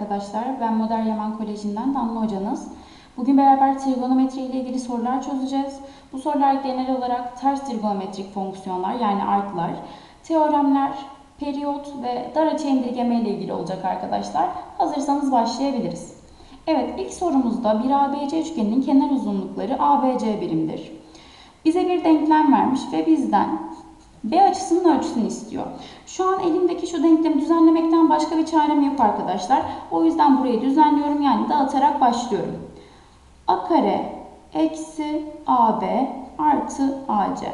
arkadaşlar. Ben Modern Yaman Koleji'nden Damla hocanız. Bugün beraber trigonometri ile ilgili sorular çözeceğiz. Bu sorular genel olarak ters trigonometrik fonksiyonlar yani arklar, teoremler, periyot ve dar açı indirgeme ile ilgili olacak arkadaşlar. Hazırsanız başlayabiliriz. Evet ilk sorumuzda bir ABC üçgeninin kenar uzunlukları ABC birimdir. Bize bir denklem vermiş ve bizden B açısının ölçüsünü istiyor. Şu an elimdeki şu denklemi düzenlemekten başka bir çarem yok arkadaşlar. O yüzden burayı düzenliyorum yani dağıtarak başlıyorum. A kare eksi AB artı AC.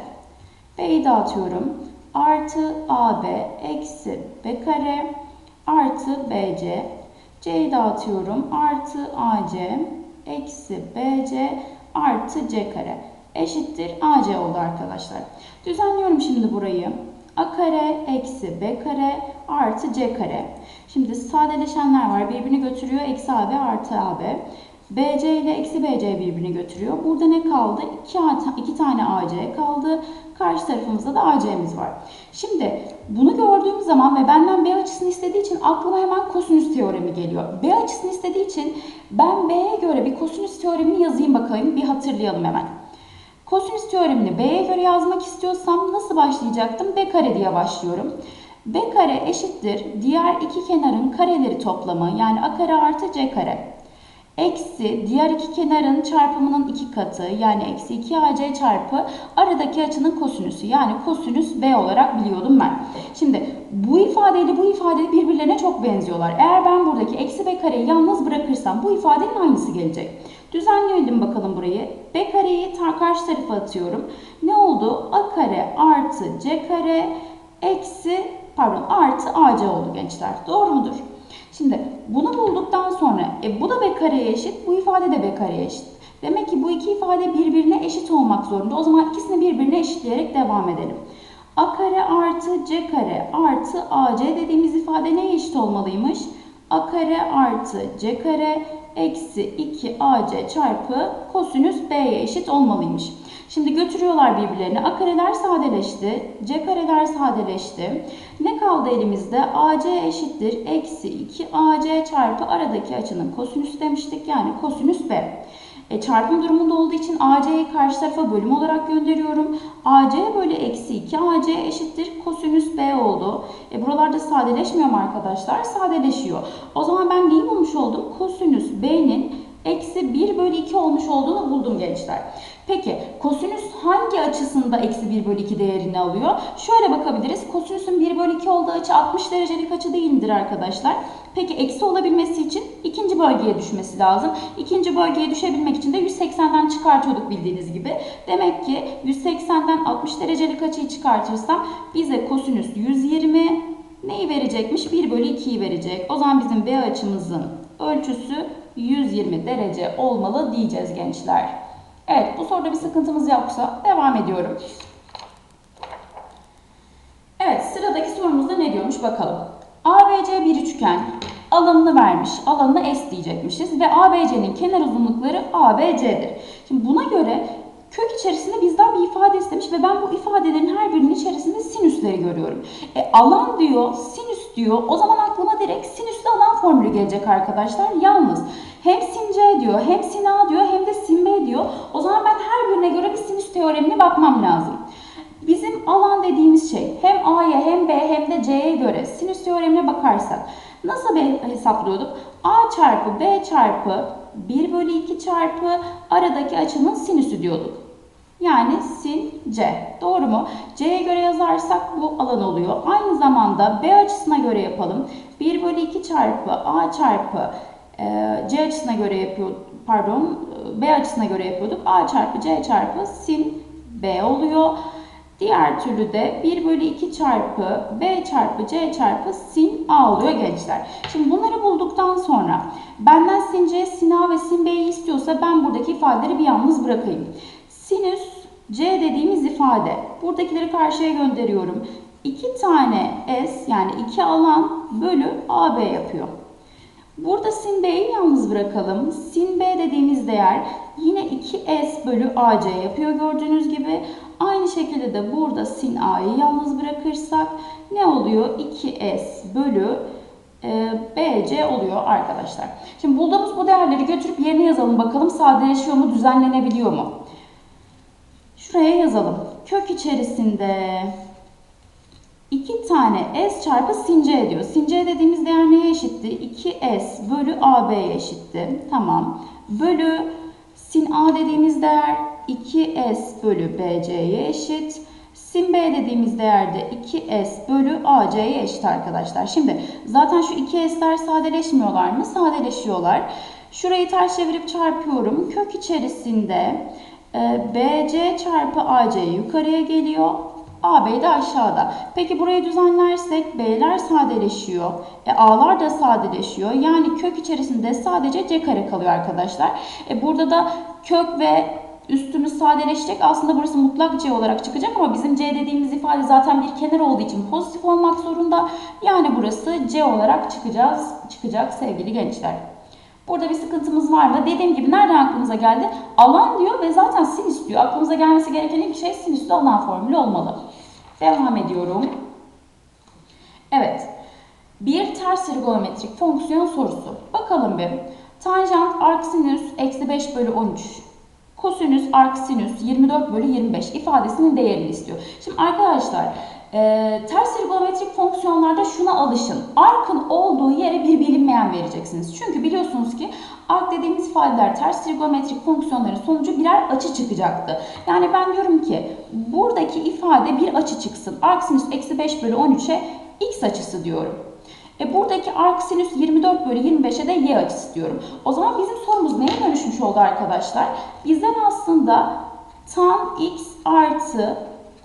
B'yi dağıtıyorum. Artı AB eksi B kare artı BC. C'yi dağıtıyorum. Artı AC eksi BC artı C kare eşittir AC oldu arkadaşlar. Düzenliyorum şimdi burayı. A kare eksi B kare artı C kare. Şimdi sadeleşenler var. Birbirini götürüyor. Eksi AB artı AB. BC ile eksi BC birbirini götürüyor. Burada ne kaldı? İki, iki tane AC kaldı. Karşı tarafımızda da AC'miz var. Şimdi bunu gördüğüm zaman ve benden B açısını istediği için aklıma hemen kosinüs teoremi geliyor. B açısını istediği için ben B'ye göre bir kosinüs teoremini yazayım bakayım. Bir hatırlayalım hemen. Kosinüs teoremini B'ye göre yazmak istiyorsam nasıl başlayacaktım? B kare diye başlıyorum. B kare eşittir diğer iki kenarın kareleri toplamı yani A kare artı C kare. Eksi diğer iki kenarın çarpımının iki katı yani eksi 2AC çarpı aradaki açının kosinüsü yani kosinüs B olarak biliyordum ben. Şimdi bu ifadeyle bu ifade birbirlerine çok benziyorlar. Eğer ben buradaki eksi B kareyi yalnız bırakırsam bu ifadenin aynısı gelecek. Düzenleyelim bakalım burayı. B kareyi karşı tarafa atıyorum. Ne oldu? A kare artı C kare eksi pardon artı AC oldu gençler. Doğru mudur? Şimdi bunu bulduktan sonra e, bu da B kareye eşit, bu ifade de B kareye eşit. Demek ki bu iki ifade birbirine eşit olmak zorunda. O zaman ikisini birbirine eşitleyerek devam edelim. A kare artı C kare artı AC dediğimiz ifade neye eşit olmalıymış? A kare artı C kare eksi 2AC çarpı kosinüs B'ye eşit olmalıymış. Şimdi götürüyorlar birbirlerini. A kareler sadeleşti. C kareler sadeleşti. Ne kaldı elimizde? AC eşittir. Eksi 2AC çarpı aradaki açının kosinüs demiştik. Yani kosinüs B. E, çarpım durumunda olduğu için AC'yi karşı tarafa bölüm olarak gönderiyorum. AC bölü eksi 2 AC eşittir kosinüs B oldu. E, buralarda sadeleşmiyor mu arkadaşlar? Sadeleşiyor. O zaman ben neyi bulmuş oldum? Kosinüs B'nin eksi 1 bölü 2 olmuş olduğunu buldum gençler. Peki kosinüs hangi açısında eksi 1 bölü 2 değerini alıyor? Şöyle bakabiliriz. Kosinüsün 1 bölü 2 olduğu açı 60 derecelik açı değildir arkadaşlar. Peki eksi olabilmesi için ikinci bölgeye düşmesi lazım. İkinci bölgeye düşebilmek için de 180'den çıkartıyorduk bildiğiniz gibi. Demek ki 180'den 60 derecelik açıyı çıkartırsam bize kosinüs 120 neyi verecekmiş? 1 bölü 2'yi verecek. O zaman bizim B açımızın ölçüsü 120 derece olmalı diyeceğiz gençler. Evet bu soruda bir sıkıntımız yoksa devam ediyorum. Evet sıradaki sorumuzda ne diyormuş bakalım. ABC bir üçgen alanını vermiş. Alanına S diyecekmişiz ve ABC'nin kenar uzunlukları ABC'dir. Şimdi buna göre kök içerisinde bizden bir ifade istemiş ve ben bu ifadelerin her birinin içerisinde sinüsleri görüyorum. E, alan diyor, sinüs diyor. O zaman aklıma direkt sinüslü alan formülü gelecek arkadaşlar. Yalnız hem sin C diyor, hem sin A diyor, hem de sin B diyor. O zaman ben her birine göre bir sinüs teoremine bakmam lazım. Bizim alan dediğimiz şey hem A'ya hem B hem de C'ye göre sinüs teoremine bakarsak nasıl hesaplıyorduk? A çarpı B çarpı 1 bölü 2 çarpı aradaki açının sinüsü diyorduk. Yani sin C. Doğru mu? C'ye göre yazarsak bu alan oluyor. Aynı zamanda B açısına göre yapalım. 1 bölü 2 çarpı A çarpı e, C açısına göre yapıyor, pardon B açısına göre yapıyorduk. A çarpı C çarpı sin B oluyor. Diğer türlü de 1 bölü 2 çarpı B çarpı C çarpı sin A oluyor gençler. Şimdi bunları bulduktan sonra benden sin C, sin A ve sin B'yi istiyorsa ben buradaki ifadeleri bir yalnız bırakayım. Sinüs C dediğimiz ifade. Buradakileri karşıya gönderiyorum. 2 tane S yani 2 alan bölü AB yapıyor. Burada sin B'yi yalnız bırakalım. Sin B dediğimiz değer yine 2S bölü AC yapıyor gördüğünüz gibi. Aynı şekilde de burada sin A'yı yalnız bırakırsak ne oluyor? 2S bölü e, BC oluyor arkadaşlar. Şimdi bulduğumuz bu değerleri götürüp yerine yazalım bakalım sadeleşiyor mu, düzenlenebiliyor mu? Şuraya yazalım. Kök içerisinde 2 tane s çarpı sin c ediyor. Sin c dediğimiz değer neye eşitti? 2s bölü ab'ye eşitti. Tamam. Bölü sin a dediğimiz değer 2s bölü bc'ye eşit. Sin b dediğimiz değer de 2s bölü ac'ye eşit arkadaşlar. Şimdi zaten şu 2s'ler sadeleşmiyorlar mı? Sadeleşiyorlar. Şurayı ters çevirip çarpıyorum. Kök içerisinde e, bc çarpı ac yukarıya geliyor. AB de aşağıda. Peki burayı düzenlersek B'ler sadeleşiyor. E, A'lar da sadeleşiyor. Yani kök içerisinde sadece C kare kalıyor arkadaşlar. E, burada da kök ve üstümüz sadeleşecek. Aslında burası mutlak C olarak çıkacak ama bizim C dediğimiz ifade zaten bir kenar olduğu için pozitif olmak zorunda. Yani burası C olarak çıkacağız, çıkacak sevgili gençler. Burada bir sıkıntımız var mı? Dediğim gibi nereden aklımıza geldi? Alan diyor ve zaten sinüs diyor. Aklımıza gelmesi gereken ilk şey sinüslü alan formülü olmalı. Devam ediyorum. Evet. Bir ters trigonometrik fonksiyon sorusu. Bakalım bir. Tanjant arksinüs eksi 5 bölü 13. Kosinüs arksinüs 24 bölü 25 ifadesinin değerini istiyor. Şimdi arkadaşlar e, ters trigonometrik fonksiyonlarda şuna alışın. Arkın olduğu yere bir bilinmeyen vereceksiniz. Çünkü biliyorsunuz ki ark dediğimiz ifadeler ters trigonometrik fonksiyonların sonucu birer açı çıkacaktı. Yani ben diyorum ki buradaki ifade bir açı çıksın. Ark sinüs eksi 5 bölü 13'e x açısı diyorum. E buradaki ark sinüs 24 bölü 25'e de y açısı diyorum. O zaman bizim sorumuz neye dönüşmüş oldu arkadaşlar? Bizden aslında tan x artı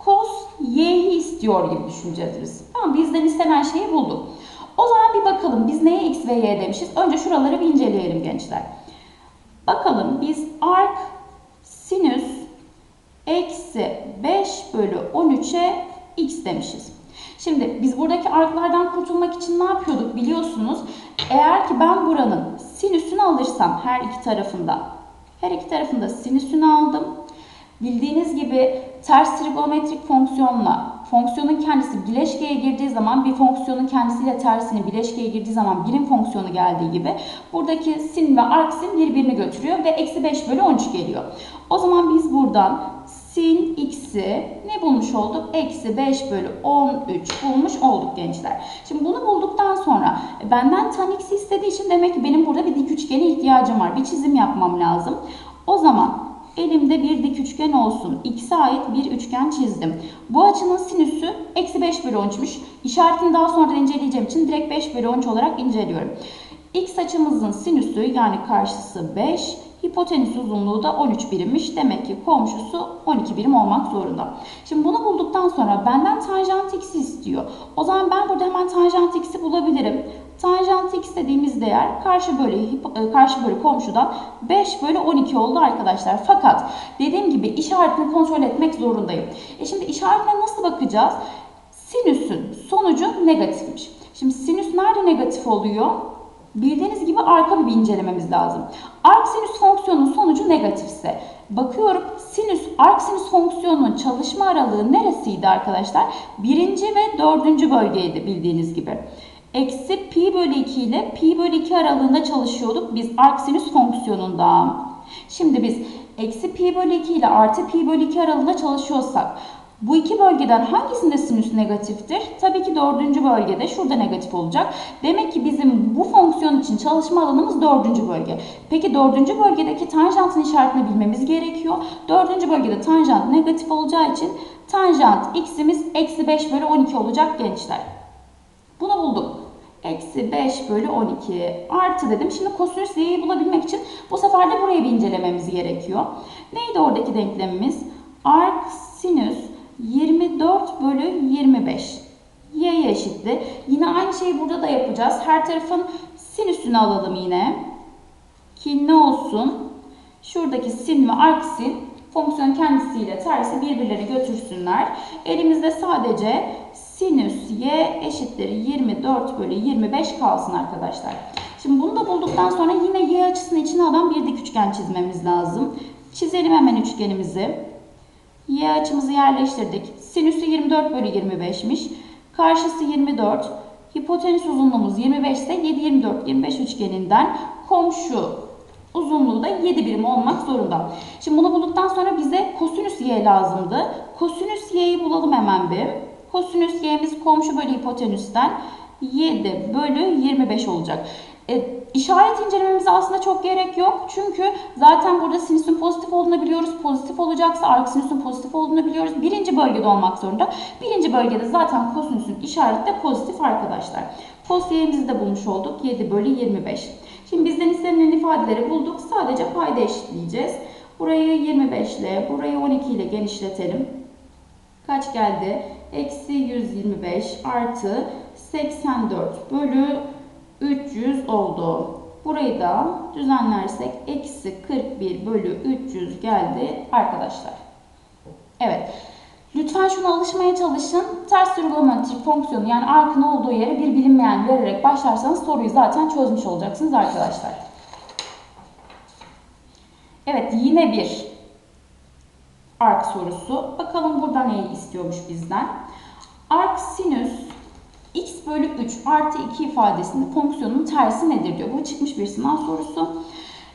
cos y'yi istiyor gibi düşüneceğiz biz. Tamam bizden istenen şeyi bulduk. O zaman bir bakalım biz neye x ve y demişiz? Önce şuraları bir inceleyelim gençler. Bakalım biz ark sinüs eksi 5 bölü 13'e x demişiz. Şimdi biz buradaki arklardan kurtulmak için ne yapıyorduk biliyorsunuz. Eğer ki ben buranın sinüsünü alırsam her iki tarafında, her iki tarafında sinüsünü aldım. Bildiğiniz gibi ters trigonometrik fonksiyonla fonksiyonun kendisi bileşkeye girdiği zaman bir fonksiyonun kendisiyle tersini bileşkeye girdiği zaman birim fonksiyonu geldiği gibi buradaki sin ve arc sin birbirini götürüyor ve eksi 5 bölü 13 geliyor. O zaman biz buradan sin x'i ne bulmuş olduk? Eksi 5 bölü 13 bulmuş olduk gençler. Şimdi bunu bulduktan sonra e, benden tan x'i istediği için demek ki benim burada bir dik üçgene ihtiyacım var. Bir çizim yapmam lazım. O zaman elimde bir dik üçgen olsun. X'e ait bir üçgen çizdim. Bu açının sinüsü eksi 5 bölü 13'müş. İşaretini daha sonra inceleyeceğim için direkt 5 bölü 13 olarak inceliyorum. X açımızın sinüsü yani karşısı 5. Hipotenüs uzunluğu da 13 birimmiş. Demek ki komşusu 12 birim olmak zorunda. Şimdi bunu bulduktan sonra benden tanjant x'i istiyor. O zaman ben burada hemen tanjant x'i bulabilirim. Tanjant x dediğimiz değer karşı bölü, e, karşı bölü komşudan 5 bölü 12 oldu arkadaşlar. Fakat dediğim gibi işaretini kontrol etmek zorundayım. E şimdi işaretine nasıl bakacağız? Sinüsün sonucu negatifmiş. Şimdi sinüs nerede negatif oluyor? Bildiğiniz gibi arka bir incelememiz lazım. Arc sinüs fonksiyonunun sonucu negatifse bakıyorum sinüs arc sinüs fonksiyonunun çalışma aralığı neresiydi arkadaşlar? Birinci ve dördüncü bölgeydi bildiğiniz gibi. Eksi pi bölü 2 ile pi bölü 2 aralığında çalışıyorduk biz arc sinüs fonksiyonunda. Şimdi biz eksi pi bölü 2 ile artı pi bölü 2 aralığında çalışıyorsak bu iki bölgeden hangisinde sinüs negatiftir? Tabii ki dördüncü bölgede. Şurada negatif olacak. Demek ki bizim bu fonksiyon için çalışma alanımız dördüncü bölge. Peki dördüncü bölgedeki tanjantın işaretini bilmemiz gerekiyor. Dördüncü bölgede tanjant negatif olacağı için tanjant x'imiz eksi 5 bölü 12 olacak gençler. Bunu bulduk. Eksi 5 bölü 12 artı dedim. Şimdi kosinüs y'yi bulabilmek için bu sefer de burayı bir incelememiz gerekiyor. Neydi oradaki denklemimiz? Arc sinüs 24 bölü 25. Y eşitli. Yine aynı şeyi burada da yapacağız. Her tarafın sinüsünü alalım yine. Ki ne olsun? Şuradaki sin ve arksin fonksiyon kendisiyle tersi birbirleri götürsünler. Elimizde sadece sinüs y eşittir 24 bölü 25 kalsın arkadaşlar. Şimdi bunu da bulduktan sonra yine y açısını içine alan bir dik üçgen çizmemiz lazım. Çizelim hemen üçgenimizi. Y açımızı yerleştirdik. Sinüsü 24 bölü 25'miş. Karşısı 24. Hipotenüs uzunluğumuz 25 ise 7, 24, 25 üçgeninden komşu uzunluğu da 7 birim olmak zorunda. Şimdi bunu bulduktan sonra bize kosinüs y lazımdı. Kosinüs y'yi bulalım hemen bir. Kosinüs y'miz komşu bölü hipotenüsten 7 bölü 25 olacak. E, işaret incelememize aslında çok gerek yok. Çünkü zaten burada sinüsün pozitif olduğunu biliyoruz. Pozitif olacaksa arc sinüsün pozitif olduğunu biliyoruz. Birinci bölgede olmak zorunda. Birinci bölgede zaten kosinüsün işareti de pozitif arkadaşlar. Cos y'mizi de bulmuş olduk. 7 bölü 25. Şimdi bizden istenilen ifadeleri bulduk. Sadece payda eşitleyeceğiz. Burayı 25 ile, burayı 12 ile genişletelim. Kaç geldi? Eksi 125 artı 84 bölü 300 oldu. Burayı da düzenlersek eksi 41 bölü 300 geldi arkadaşlar. Evet. Lütfen şuna alışmaya çalışın. Ters trigonometrik fonksiyonu yani arkın olduğu yere bir bilinmeyen vererek başlarsanız soruyu zaten çözmüş olacaksınız arkadaşlar. Evet yine bir ark sorusu. Bakalım burada neyi istiyormuş bizden. Ark sinüs x bölü 3 artı 2 ifadesinin fonksiyonun tersi nedir diyor. Bu çıkmış bir sınav sorusu.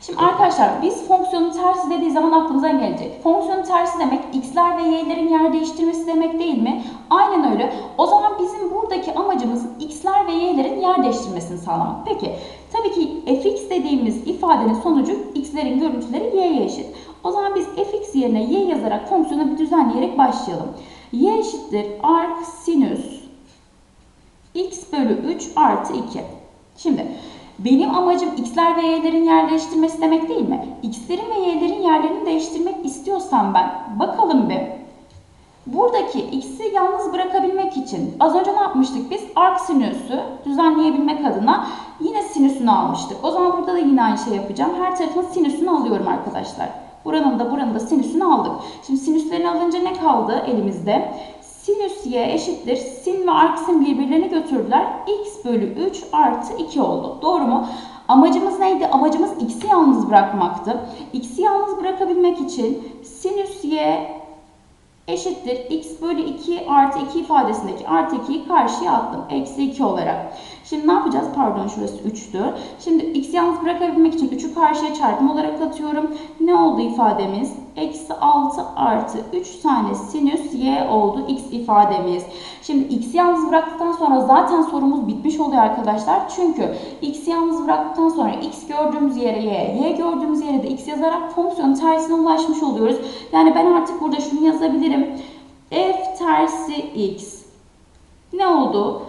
Şimdi arkadaşlar biz fonksiyonun tersi dediği zaman aklımıza gelecek. Fonksiyonun tersi demek x'ler ve y'lerin yer değiştirmesi demek değil mi? Aynen öyle. O zaman bizim buradaki amacımız x'ler ve y'lerin yer değiştirmesini sağlamak. Peki tabii ki fx dediğimiz ifadenin sonucu x'lerin görüntüleri y'ye eşit. O zaman biz fx yerine y yazarak fonksiyonu bir düzenleyerek başlayalım. y eşittir arc sinüs 3 artı 2. Şimdi benim amacım x'ler ve y'lerin yer değiştirmesi demek değil mi? x'lerin ve y'lerin yerlerini değiştirmek istiyorsam ben bakalım bir. Buradaki x'i yalnız bırakabilmek için az önce ne yapmıştık biz? Arc sinüsü düzenleyebilmek adına yine sinüsünü almıştık. O zaman burada da yine aynı şey yapacağım. Her tarafın sinüsünü alıyorum arkadaşlar. Buranın da buranın da sinüsünü aldık. Şimdi sinüslerini alınca ne kaldı elimizde? Sinüs y eşittir. Sin ve arksin birbirlerini götürdüler. x bölü 3 artı 2 oldu. Doğru mu? Amacımız neydi? Amacımız x'i yalnız bırakmaktı. x'i yalnız bırakabilmek için sinüs y eşittir. x bölü 2 artı 2 ifadesindeki artı 2'yi karşıya attım. Eksi 2 olarak. Yapacağız? Pardon şurası 3'tü. Şimdi x yalnız bırakabilmek için 3'ü karşıya çarpım olarak atıyorum. Ne oldu ifademiz? Eksi 6 artı 3 tane sinüs y oldu x ifademiz. Şimdi x yalnız bıraktıktan sonra zaten sorumuz bitmiş oluyor arkadaşlar. Çünkü x yalnız bıraktıktan sonra x gördüğümüz yere y, y gördüğümüz yere de x yazarak fonksiyonun tersine ulaşmış oluyoruz. Yani ben artık burada şunu yazabilirim. f tersi x ne oldu?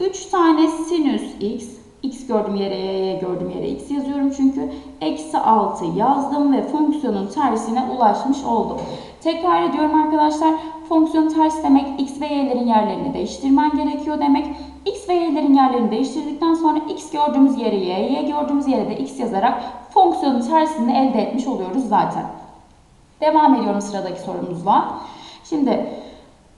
3 tane sinüs x, x gördüğüm yere y, gördüğüm yere x yazıyorum çünkü. Eksi 6 yazdım ve fonksiyonun tersine ulaşmış oldum. Tekrar ediyorum arkadaşlar. Fonksiyonun tersi demek x ve y'lerin yerlerini değiştirmen gerekiyor demek. x ve y'lerin yerlerini değiştirdikten sonra x gördüğümüz yere y, y gördüğümüz yere de x yazarak fonksiyonun tersini elde etmiş oluyoruz zaten. Devam ediyorum sıradaki sorumuzla. Şimdi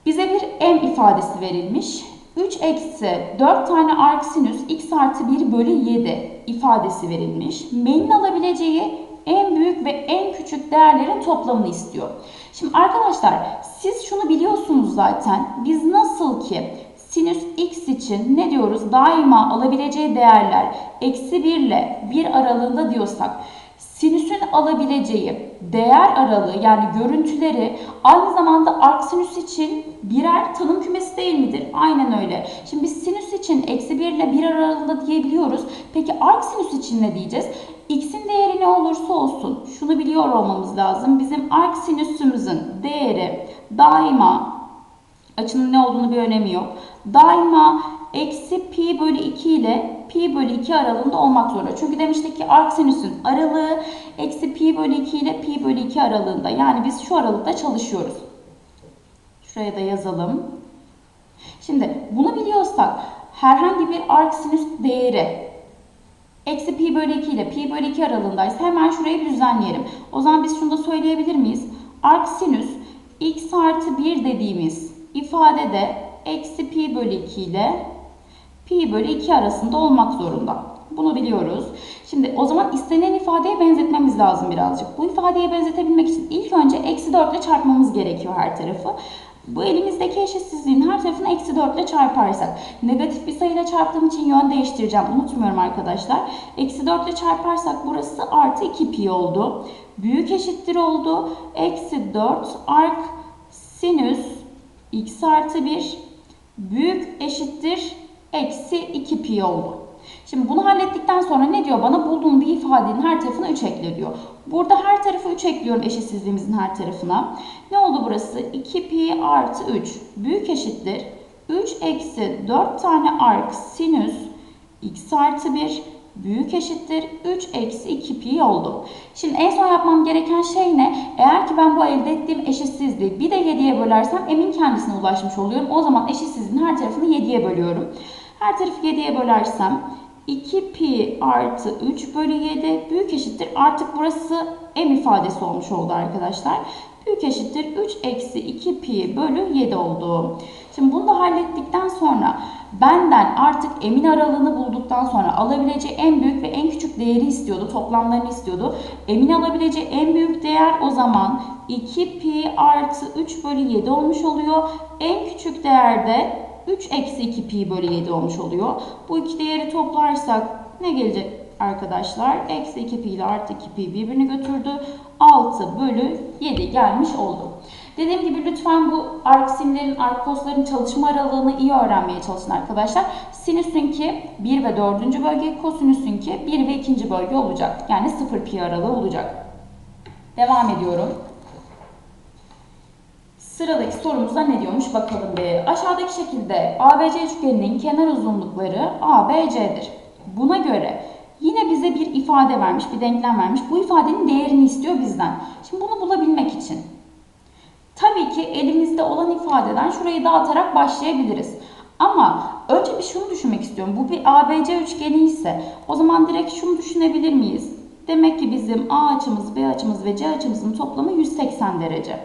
bize bir m ifadesi verilmiş. 3 eksi 4 tane arc sinüs x artı 1 bölü 7 ifadesi verilmiş. M'nin alabileceği en büyük ve en küçük değerlerin toplamını istiyor. Şimdi arkadaşlar siz şunu biliyorsunuz zaten. Biz nasıl ki sinüs x için ne diyoruz? Daima alabileceği değerler eksi 1 ile 1 aralığında diyorsak sinüsün alabileceği değer aralığı yani görüntüleri aynı zamanda arksinüs için birer tanım kümesi değil midir? Aynen öyle. Şimdi biz sinüs için eksi 1 ile 1 aralığında diyebiliyoruz. Peki arksinüs için ne diyeceğiz? X'in değeri ne olursa olsun şunu biliyor olmamız lazım. Bizim arksinüsümüzün değeri daima açının ne olduğunu bir önemi yok. Daima eksi pi bölü 2 ile pi bölü 2 aralığında olmak zorunda. Çünkü demiştik ki arksinüsün aralığı eksi pi bölü 2 ile pi bölü 2 aralığında. Yani biz şu aralıkta çalışıyoruz. Şuraya da yazalım. Şimdi bunu biliyorsak herhangi bir arksinüs değeri eksi pi bölü 2 ile pi bölü 2 aralığındaysa hemen şurayı düzenleyelim. O zaman biz şunu da söyleyebilir miyiz? Arksinüs x artı 1 dediğimiz ifadede eksi pi bölü 2 ile pi bölü 2 arasında olmak zorunda. Bunu biliyoruz. Şimdi o zaman istenen ifadeye benzetmemiz lazım birazcık. Bu ifadeye benzetebilmek için ilk önce eksi 4 ile çarpmamız gerekiyor her tarafı. Bu elimizdeki eşitsizliğin her tarafını eksi 4 ile çarparsak. Negatif bir sayıyla çarptığım için yön değiştireceğim. Unutmuyorum arkadaşlar. Eksi 4 ile çarparsak burası artı 2 pi oldu. Büyük eşittir oldu. Eksi 4 arc sinüs x artı 1 büyük eşittir eksi 2 pi oldu. Şimdi bunu hallettikten sonra ne diyor bana? Bulduğum bir ifadenin her tarafına 3 ekle diyor. Burada her tarafı 3 ekliyorum eşitsizliğimizin her tarafına. Ne oldu burası? 2 pi artı 3 büyük eşittir. 3 eksi 4 tane arc sinüs x artı 1 büyük eşittir 3 eksi 2 pi oldu. Şimdi en son yapmam gereken şey ne? Eğer ki ben bu elde ettiğim eşitsizliği bir de 7'ye bölersem emin kendisine ulaşmış oluyorum. O zaman eşitsizliğin her tarafını 7'ye bölüyorum. Her tarafı 7'ye bölersem 2 pi artı 3 bölü 7 büyük eşittir. Artık burası m ifadesi olmuş oldu arkadaşlar. Büyük eşittir 3 eksi 2 pi bölü 7 oldu. Şimdi bunu da hallettikten sonra benden artık emin aralığını bulduktan sonra alabileceği en büyük ve en küçük değeri istiyordu. Toplamlarını istiyordu. Emin alabileceği en büyük değer o zaman 2 pi artı 3 bölü 7 olmuş oluyor. En küçük değerde 3 eksi 2 pi bölü 7 olmuş oluyor. Bu iki değeri toplarsak ne gelecek arkadaşlar? Eksi 2 pi ile artı 2 pi birbirini götürdü. 6 bölü 7 gelmiş oldu. Dediğim gibi lütfen bu arksinlerin, arkosların çalışma aralığını iyi öğrenmeye çalışın arkadaşlar. Sinüsünki 1 ve 4. bölge, kosinüsünki 1 ve 2. bölge olacak. Yani 0 pi aralığı olacak. Devam ediyorum. Sıradaki sorumuzda ne diyormuş bakalım bir. Aşağıdaki şekilde ABC üçgeninin kenar uzunlukları ABC'dir. Buna göre yine bize bir ifade vermiş, bir denklem vermiş. Bu ifadenin değerini istiyor bizden. Şimdi bunu bulabilmek için tabii ki elimizde olan ifadeden şurayı dağıtarak başlayabiliriz. Ama önce bir şunu düşünmek istiyorum. Bu bir ABC üçgeni ise o zaman direkt şunu düşünebilir miyiz? Demek ki bizim A açımız, B açımız ve C açımızın toplamı 180 derece.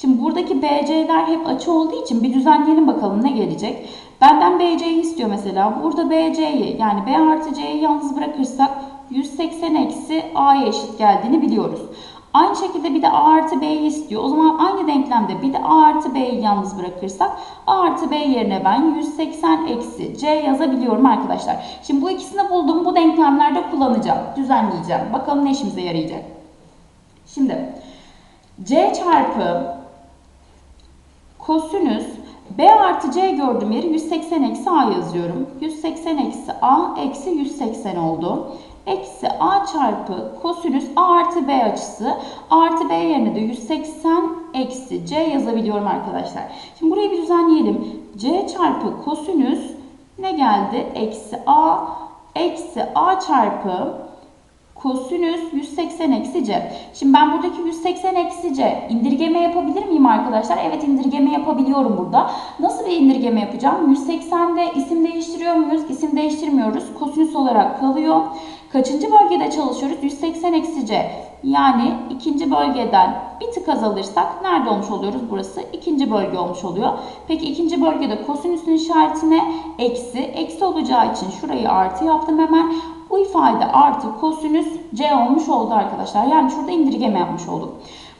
Şimdi buradaki BC'ler hep açı olduğu için bir düzenleyelim bakalım ne gelecek. Benden BC'yi istiyor mesela. Burada BC'yi yani B artı C'yi yalnız bırakırsak 180 eksi A'ya eşit geldiğini biliyoruz. Aynı şekilde bir de A artı B'yi istiyor. O zaman aynı denklemde bir de A artı B'yi yalnız bırakırsak A artı B yerine ben 180 eksi C yazabiliyorum arkadaşlar. Şimdi bu ikisini bulduğum bu denklemlerde kullanacağım. Düzenleyeceğim. Bakalım ne işimize yarayacak. Şimdi C çarpı kosinüs B artı C gördüğüm yeri 180 eksi A yazıyorum. 180 eksi A eksi 180 oldu. Eksi A çarpı kosinüs A artı B açısı. Artı B yerine de 180 eksi C yazabiliyorum arkadaşlar. Şimdi burayı bir düzenleyelim. C çarpı kosinüs ne geldi? Eksi A eksi A çarpı kosinüs 180 eksi c. Şimdi ben buradaki 180 eksi c indirgeme yapabilir miyim arkadaşlar? Evet indirgeme yapabiliyorum burada. Nasıl bir indirgeme yapacağım? 180'de isim değiştiriyor muyuz? İsim değiştirmiyoruz. Kosinüs olarak kalıyor. Kaçıncı bölgede çalışıyoruz? 180 eksi c. Yani ikinci bölgeden bir tık azalırsak nerede olmuş oluyoruz? Burası ikinci bölge olmuş oluyor. Peki ikinci bölgede kosinüsün işaretine eksi. Eksi olacağı için şurayı artı yaptım hemen. Bu ifade artı kosinüs c olmuş oldu arkadaşlar. Yani şurada indirgeme yapmış olduk.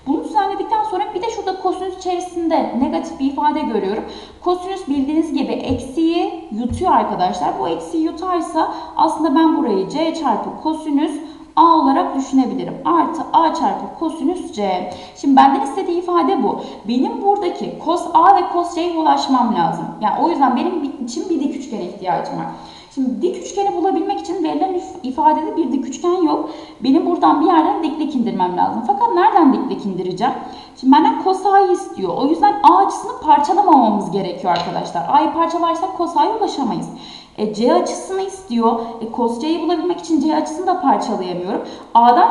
Bunu düzenledikten sonra bir de şurada kosinüs içerisinde negatif bir ifade görüyorum. Kosinüs bildiğiniz gibi eksiyi yutuyor arkadaşlar. Bu eksiyi yutarsa aslında ben burayı c çarpı kosinüs A olarak düşünebilirim. Artı A çarpı kosinüs C. Şimdi benden istediği ifade bu. Benim buradaki cos A ve cos C'ye ulaşmam lazım. Yani o yüzden benim için bir dik üçgene ihtiyacım var. Şimdi dik üçgeni bulabilmek için verilen ifadede bir dik üçgen yok. Benim buradan bir yerden diklik indirmem lazım. Fakat nereden diklik indireceğim? Şimdi benden cos A'yı istiyor. O yüzden A açısını parçalamamamız gerekiyor arkadaşlar. A'yı parçalarsak cos A'ya ulaşamayız. E, C açısını istiyor. E, cos C'yi bulabilmek için C açısını da parçalayamıyorum. A'dan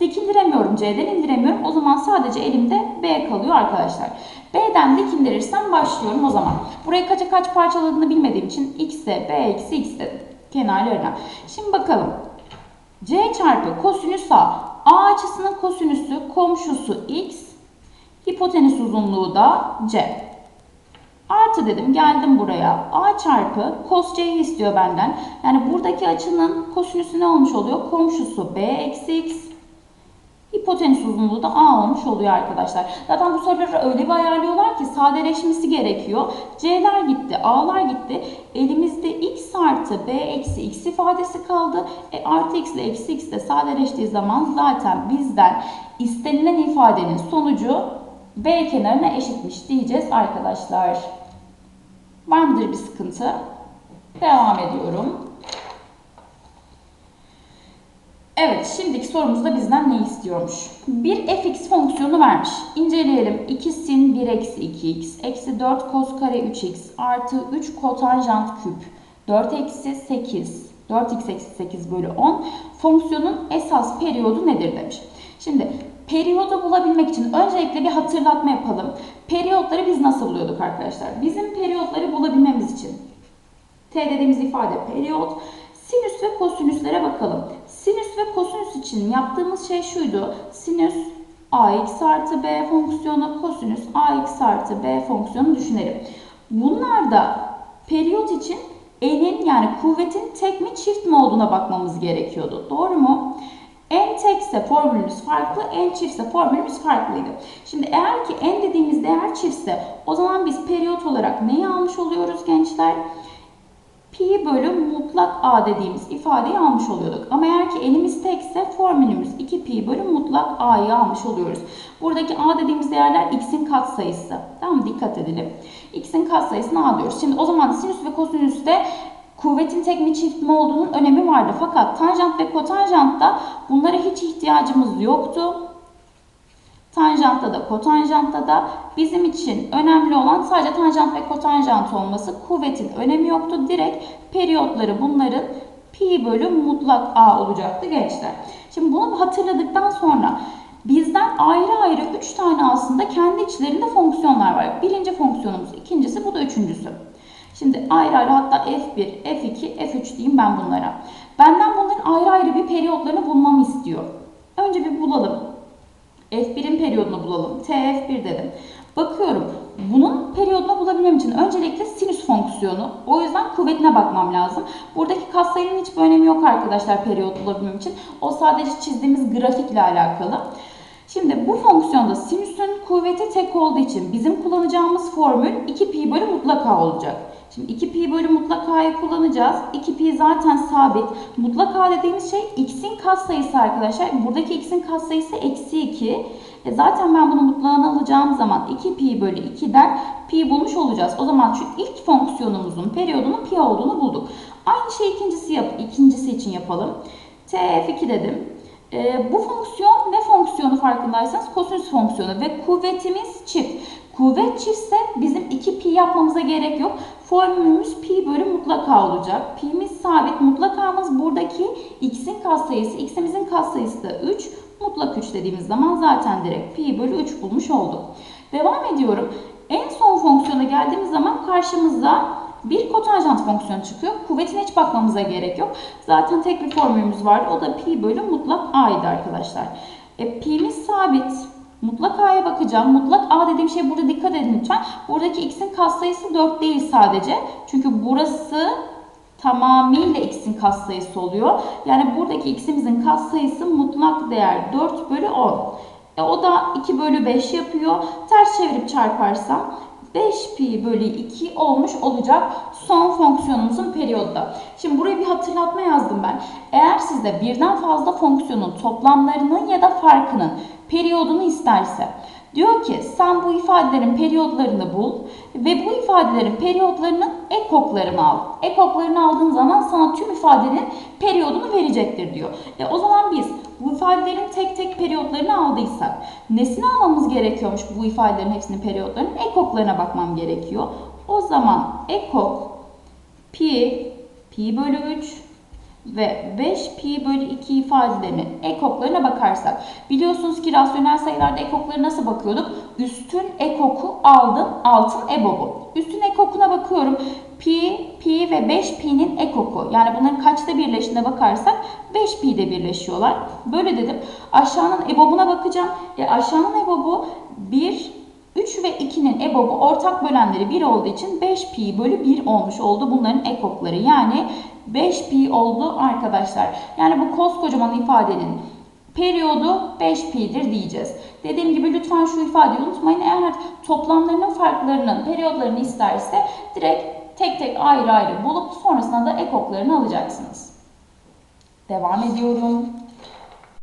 dik indiremiyorum. C'den indiremiyorum. O zaman sadece elimde B kalıyor arkadaşlar. B'den dik indirirsem başlıyorum o zaman. Buraya kaça kaç parçaladığını bilmediğim için x'e B eksi x dedim. Kenarlarına. Şimdi bakalım. C çarpı kosinüs A. A açısının kosinüsü komşusu x. Hipotenüs uzunluğu da C. Artı dedim geldim buraya. A çarpı cos c'yi istiyor benden. Yani buradaki açının kosinüsü ne olmuş oluyor? Komşusu b eksi x. Hipotenüs uzunluğu da a olmuş oluyor arkadaşlar. Zaten bu soruları öyle bir ayarlıyorlar ki sadeleşmesi gerekiyor. C'ler gitti, a'lar gitti. Elimizde x artı b eksi x ifadesi kaldı. E, artı x ile eksi x de sadeleştiği zaman zaten bizden istenilen ifadenin sonucu b kenarına eşitmiş diyeceğiz arkadaşlar. Var mıdır bir sıkıntı? Devam ediyorum. Evet, şimdiki sorumuzda bizden ne istiyormuş? Bir fx fonksiyonu vermiş. İnceleyelim. 2 sin 1 eksi 2x, eksi 4 kos kare 3x, artı 3 kotanjant küp, 4 eksi 8, 4x eksi 8 bölü 10. Fonksiyonun esas periyodu nedir demiş. Şimdi periyodu bulabilmek için öncelikle bir hatırlatma yapalım. Periyotları biz nasıl buluyorduk arkadaşlar? Bizim periyotları bulabilmemiz için t dediğimiz ifade periyot. Sinüs ve kosinüslere bakalım. Sinüs ve kosinüs için yaptığımız şey şuydu. Sinüs ax artı b fonksiyonu, kosinüs ax artı b fonksiyonu düşünelim. Bunlarda periyot için n'in yani kuvvetin tek mi çift mi olduğuna bakmamız gerekiyordu. Doğru mu? n tekse formülümüz farklı, n çiftse formülümüz farklıydı. Şimdi eğer ki n dediğimiz değer çiftse o zaman biz periyot olarak neyi almış oluyoruz gençler? Pi bölü mutlak a dediğimiz ifadeyi almış oluyorduk. Ama eğer ki elimiz tekse formülümüz 2 pi bölü mutlak a'yı almış oluyoruz. Buradaki a dediğimiz değerler x'in katsayısı. Tamam mı? Dikkat edelim. x'in katsayısını a diyoruz. Şimdi o zaman sinüs ve kosinüste kuvvetin tek mi çift mi olduğunun önemi vardı. Fakat tanjant ve kotanjantta bunlara hiç ihtiyacımız yoktu. Tanjantta da kotanjantta da bizim için önemli olan sadece tanjant ve kotanjant olması. Kuvvetin önemi yoktu. Direkt periyotları bunların pi bölü mutlak a olacaktı gençler. Şimdi bunu hatırladıktan sonra bizden ayrı ayrı 3 tane aslında kendi içlerinde fonksiyonlar var. Birinci fonksiyonumuz, ikincisi bu da üçüncüsü. Şimdi ayrı ayrı hatta F1, F2, F3 diyeyim ben bunlara. Benden bunların ayrı ayrı bir periyotlarını bulmamı istiyor. Önce bir bulalım. F1'in periyodunu bulalım. TF1 dedim. Bakıyorum. Bunun periyodunu bulabilmem için öncelikle sinüs fonksiyonu. O yüzden kuvvetine bakmam lazım. Buradaki katsayının hiçbir önemi yok arkadaşlar periyot bulabilmem için. O sadece çizdiğimiz grafikle alakalı. Şimdi bu fonksiyonda sinüsün kuvveti tek olduğu için bizim kullanacağımız formül 2 pi bölü mutlak a olacak. Şimdi 2 pi bölü mutlak a'yı kullanacağız. 2 pi zaten sabit. Mutlak a dediğimiz şey x'in katsayısı arkadaşlar. Buradaki x'in katsayısı eksi 2. E zaten ben bunu mutlağını alacağım zaman 2 pi bölü 2'den pi bulmuş olacağız. O zaman şu ilk fonksiyonumuzun periyodunun pi olduğunu bulduk. Aynı şeyi ikincisi, yap ikincisi için yapalım. tf2 dedim. E, bu fonksiyon ne fonksiyonu farkındaysanız kosinüs fonksiyonu ve kuvvetimiz çift. Kuvvet çiftse bizim 2 pi yapmamıza gerek yok. Formülümüz pi bölü mutlak a olacak. Pi'miz sabit. Mutlak a'mız buradaki x'in katsayısı. x'imizin katsayısı da 3. Mutlak 3 dediğimiz zaman zaten direkt pi bölü 3 bulmuş olduk. Devam ediyorum. En son fonksiyona geldiğimiz zaman karşımıza bir kotanjant fonksiyonu çıkıyor. Kuvvetine hiç bakmamıza gerek yok. Zaten tek bir formülümüz var. O da pi bölü mutlak a'ydı arkadaşlar. E, pi'miz sabit. Mutlak a'ya bakacağım. Mutlak a dediğim şey burada dikkat edin lütfen. Buradaki x'in katsayısı 4 değil sadece. Çünkü burası tamamıyla x'in katsayısı oluyor. Yani buradaki x'imizin katsayısı mutlak değer 4 bölü 10. E, o da 2 bölü 5 yapıyor. Ters çevirip çarparsam 5 pi bölü 2 olmuş olacak son fonksiyonumuzun periyodda. Şimdi buraya bir hatırlatma yazdım ben. Eğer sizde birden fazla fonksiyonun toplamlarının ya da farkının periyodunu isterse diyor ki sen bu ifadelerin periyodlarını bul ve bu ifadelerin periyodlarının ekoklarını al. Ekoklarını aldığın zaman sana tüm ifadenin periyodunu verecektir diyor. E o zaman biz bu ifadelerin tek tek periyodlarını aldıysak nesini almamız gerekiyormuş bu ifadelerin hepsinin periyodlarının ekoklarına bakmam gerekiyor. O zaman ekok pi pi bölü 3 ve 5 pi bölü 2 ifadelerinin ekoklarına bakarsak biliyorsunuz ki rasyonel sayılarda ekokları nasıl bakıyorduk? Üstün ekoku aldım, altın ebobu. Üstün ekokuna bakıyorum. Pi, pi ve 5 pi'nin ekoku. Yani bunların kaçta birleştiğine bakarsak 5 pi'de birleşiyorlar. Böyle dedim. Aşağının ebobuna bakacağım. E aşağının ebobu 1 3 ve 2'nin EBOB'u ortak bölenleri 1 olduğu için 5 pi bölü 1 olmuş oldu bunların ekokları. Yani 5 pi oldu arkadaşlar. Yani bu koskocaman ifadenin periyodu 5 pi'dir diyeceğiz. Dediğim gibi lütfen şu ifadeyi unutmayın. Eğer toplamlarının farklarının periyodlarını isterse direkt tek tek ayrı ayrı bulup sonrasında da ekoklarını alacaksınız. Devam ediyorum.